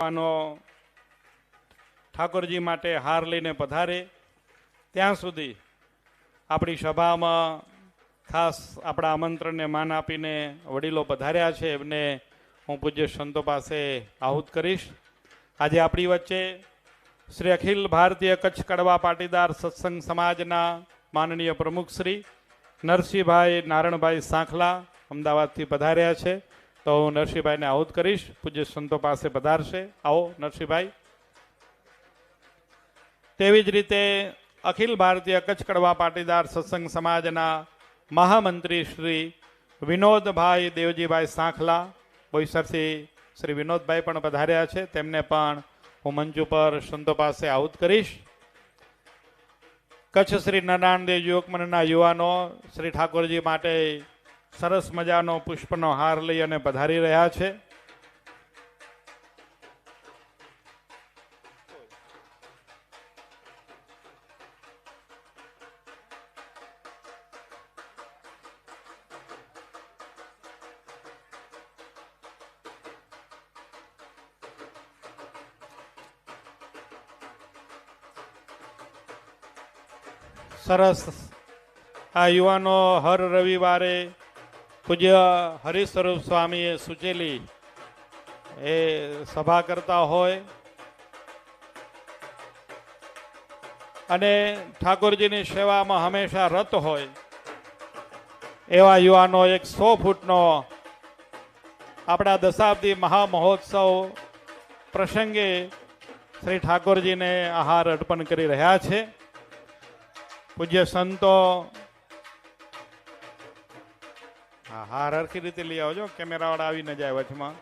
આનો ઠાકોરજી માટે હાર લઈને પધારે. ત્યાં સુધી આપણી સભામાં ખાસ આપણા આમંત્રણને માન આપીને વડીલો પધાર્યા છે. એમને હું પૂજ્ય સંતો પાસે આહુત કરીશ. આજે આપણી વચ્ચે શ્રી અખિલ ભારતીય કચ્છ કડવા પાટીદાર સત્સંગ સમાજના માનનીય પ્રમુખ શ્રી નરસિંહભાઈ, નારણભાઈ સાંખલા અમદાવાદથી પધાર્યા છે. તો હું નરસિંહભાઈને આહુત કરીશ. પૂજ્ય સંતો પાસે પધારશે. આવો, નરસિંહભાઈ. તેવી જ રીતે અખિલ ભારતીય કચ્છ કડવા પાટીદાર સત્સંગ સમાજના મહામંત્રી શ્રી વિનોદભાઈ દેવજીભાઈ સાંખલા, બોઈસરથી શ્રી વિનોદભાઈ પણ પધાર્યા છે. તેમને પણ હું મંચ ઉપર સંતો પાસે આહુત કરીશ. કચ્છ શ્રી નારાયણદેવ યુવકમનના યુવાનો, શ્રી ઠાકોરજી માટે સરસ મજાનો પુષ્પનો હાર લઈ અને પધારી રહ્યા છે. સરસ. આ યુવાનો હર રવિવારે પૂજ્ય હરિસ્વરૂપ સ્વામીએ સૂચેલી એ સભા કરતા હોય. અને ઠાકોરજીની સેવામાં હંમેશા રત હોય. એવા યુવાનો એક સો ફૂટનો આપણા દશાબ્દી મહામહોત્સવ પ્રસંગે શ્રી ઠાકોરજીને આહાર અર્પણ કરી રહ્યા છે. પૂજ્ય સંતો હાર હરખી રીતે લઈ આવજો. કેમેરાવાળા આવી ન જાય વચમાં.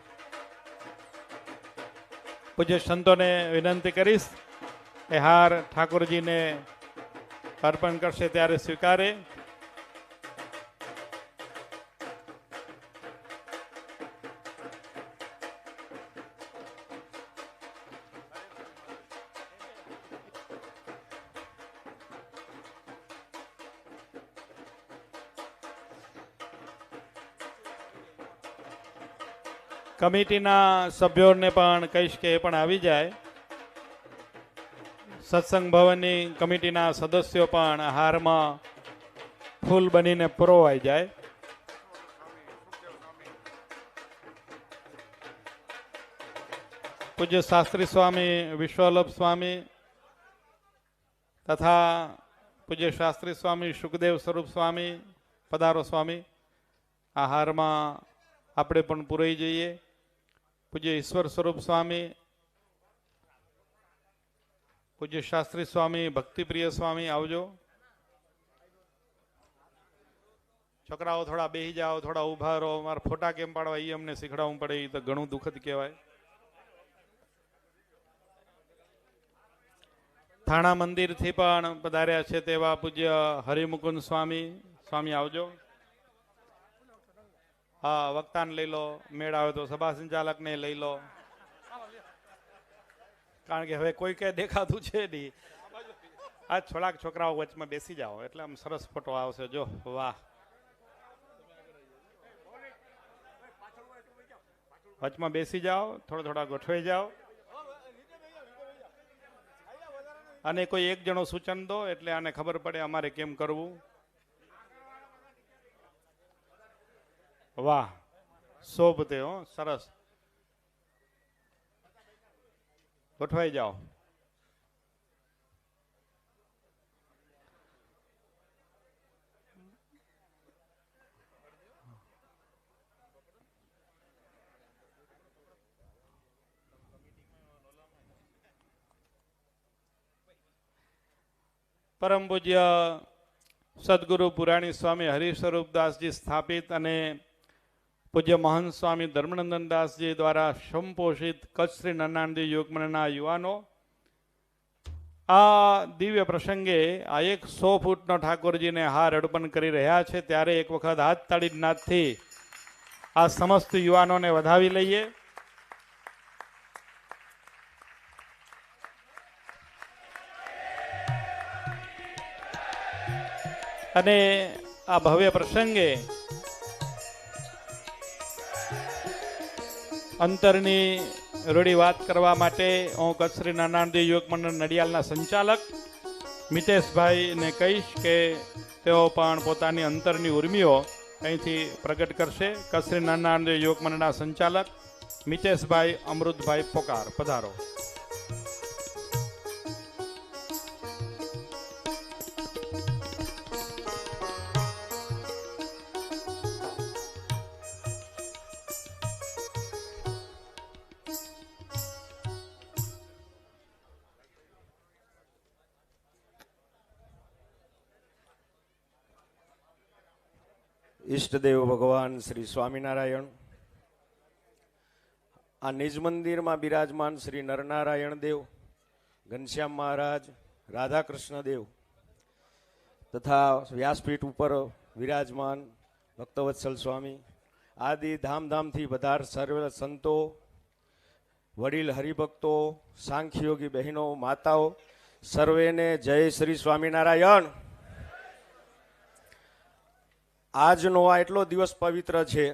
પૂજ્ય સંતોને વિનંતી કરીશ. એ હાર ઠાકોરજીને અર્પણ કરશે ત્યારે સ્વીકારે. કમિટીના સભ્યોને પણ કહીશ કે એ પણ આવી જાય. સત્સંગ ભવનની કમિટીના સદસ્યો પણ હારમાં ફૂલ બનીને પરોવાઈ જાય. પૂજ્ય શાસ્ત્રી સ્વામી, વિશ્વલભ સ્વામી તથા પૂજ્ય શાસ્ત્રી સ્વામી, સુખદેવ સ્વરૂપ સ્વામી, પધારો સ્વામી, આ હારમાં આપણે પણ પૂરાઈ જઈએ. પૂજ્ય ઈશ્વર સ્વરૂપ સ્વામી પૂજ્ય શાસ્ત્રી સ્વામી ભક્તિપ્રિય સ્વામી આવજો. છોકરાઓ થોડા બેહી જાઓ, થોડા ઊભા રહો મારા ફોટા કેમ પાડવા એ અમને શીખડાવવું પડે એ તો ઘણું દુઃખદ કહેવાય. થાણા મંદિરથી પણ પધાર્યા છે તેવા પૂજ્ય હરિમુકુંદ સ્વામી. સ્વામી, આવજો. હા, વક્તાને લઈ લો, મેળ આવે તો સભા સંચાલકને લઈ લો. કારણ કે હવે કોઈ કઈ દેખાતું છે નહીં. આ થોડાક છોકરાઓ વચમાં બેસી જાઓ, એટલે આમ સરસ ફોટો આવશે. જો, વાહ. વચમાં બેસી જાઓ, થોડા થોડા ગોઠવાઈ જાઓ. અને કોઈ એક જણો સૂચન દો, એટલે આને ખબર પડે અમારે કેમ કરવું. વાહ શોભતે હો સરસ. ગોઠવાઈ જાઓ. પરમ પૂજ્ય સદગુરુ પુરાણી સ્વામી હરિસ્વરૂપદાસજી સ્થાપિત અને પૂજ્ય મહંત સ્વામી ધર્મનંદન દાસજી દ્વારા સંપોષિત કચ્છ શ્રી નન્નાનદી યોગમનના યુવાનો, આ દિવ્ય પ્રસંગે આ એક સો ફૂટનો ઠાકોરજીને હાર અર્પણ કરી રહ્યા છે. ત્યારે એક વખત હાથ તાળી નાથથી આ સમસ્ત યુવાનોને વધાવી લઈએ. અને આ ભવ્ય પ્રસંગે અંતરની રૂઢી વાત કરવા માટે હું કચ્છ નાનાણદેવ યુવક મંડળ નડિયાલના સંચાલક મિતેશભાઈને કહીશ કે તેઓ પણ પોતાની અંતરની ઉર્મિઓ અહીંથી પ્રગટ કરશે. કચ્છ શ્રી નાનાણદેવ યુવક મંડળના સંચાલક મિતેશભાઈ અમૃતભાઈ પોકાર. પધારો. ઈષ્ટદેવ ભગવાન શ્રી સ્વામિનારાયણ. આ નિજ મંદિરમાં બિરાજમાન શ્રી નરનારાયણ દેવ, ઘનશ્યામ મહારાજ, રાધાકૃષ્ણ દેવ તથા વ્યાસપીઠ ઉપર વિરાજમાન ભક્તવત્સલ સ્વામી, આદિ ધામધામથી વધાર સર્વ સંતો, વડીલ હરિભક્તો, સાંખ્યોગી બહેનો, માતાઓ, સર્વેને જય શ્રી સ્વામિનારાયણ. આજનો આ એટલો દિવસ પવિત્ર છે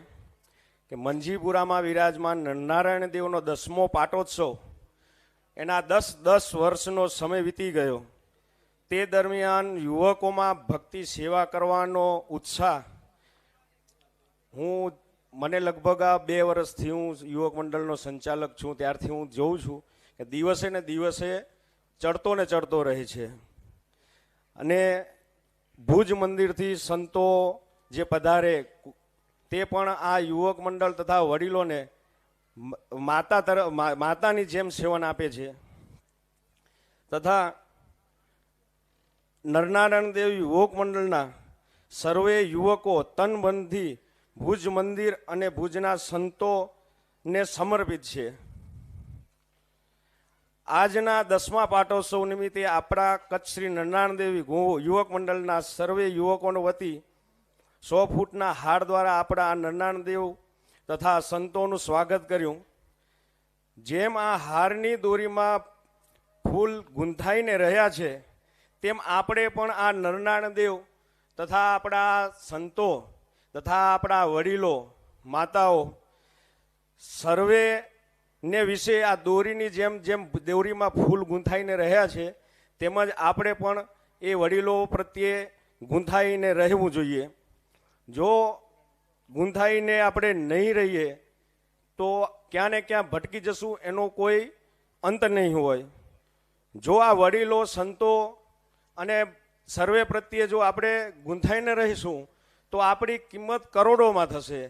કે મંજીપુરામાં વિરાજમાન નારાયણ દેવનો દસમો પાટોત્સવ, એના દસ દસ વર્ષનો સમય વીતી ગયો. તે દરમિયાન યુવકોમાં ભક્તિ સેવા કરવાનો ઉત્સાહ, હું મને લગભગ આ બે વર્ષથી હું યુવક મંડળનો સંચાલક છું, ત્યારથી હું જોઉં છું કે દિવસે ને દિવસે ચડતો ને ચડતો રહે છે. અને ભુજ મંદિરથી સંતો જે પધારે, તે પણ આ યુવક મંડળ તથા વડીલોને માતા તરફ માતાની જેમ સેવન આપે છે. તથા નરનારાયણ દેવ યુવક મંડળના સર્વે યુવકો તનબંધી ભુજ મંદિર અને ભુજના સંતોને સમર્પિત છે. આજના દસમા પાટોત્સવ નિમિત્તે આપણા કચ્છ શ્રી નરનારાયણ દેવી યુવક મંડળના સર્વે યુવકોનો વતી સો ફૂટના હાર દ્વારા આપણા આ નરનાણદેવ દેવ તથા સંતોનું સ્વાગત કર્યું. જેમ આ હારની દોરીમાં ફૂલ ગૂંથાઈને રહ્યા છે, તેમ આપણે પણ આ નરનાણદેવ દેવ તથા આપણા સંતો તથા આપણા વડીલો, માતાઓ, સર્વે ને વિશે આ દોરીની જેમ જેમ દોરીમાં ફૂલ ગૂંથાઈને રહ્યા છે, તેમજ આપણે પણ એ વડીલો પ્રત્યે ગૂંથાઈને રહેવું જોઈએ. જો ગૂંથાઈને આપણે નહીં રહીએ, તો ક્યાં ને ક્યાં ભટકી જશું એનો કોઈ અંત નહીં હોય. જો આ વડીલો, સંતો અને સર્વે પ્રત્યે જો આપણે ગૂંથાઈને રહીશું, તો આપણી કિંમત કરોડોમાં થશે.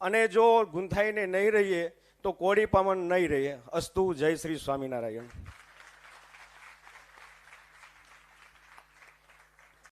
અને જો ગૂંથાઈને નહીં રહીએ, તો કોડી પામન નહીં રહીએ. અસ્તુ જય શ્રી સ્વામિનારાયણ.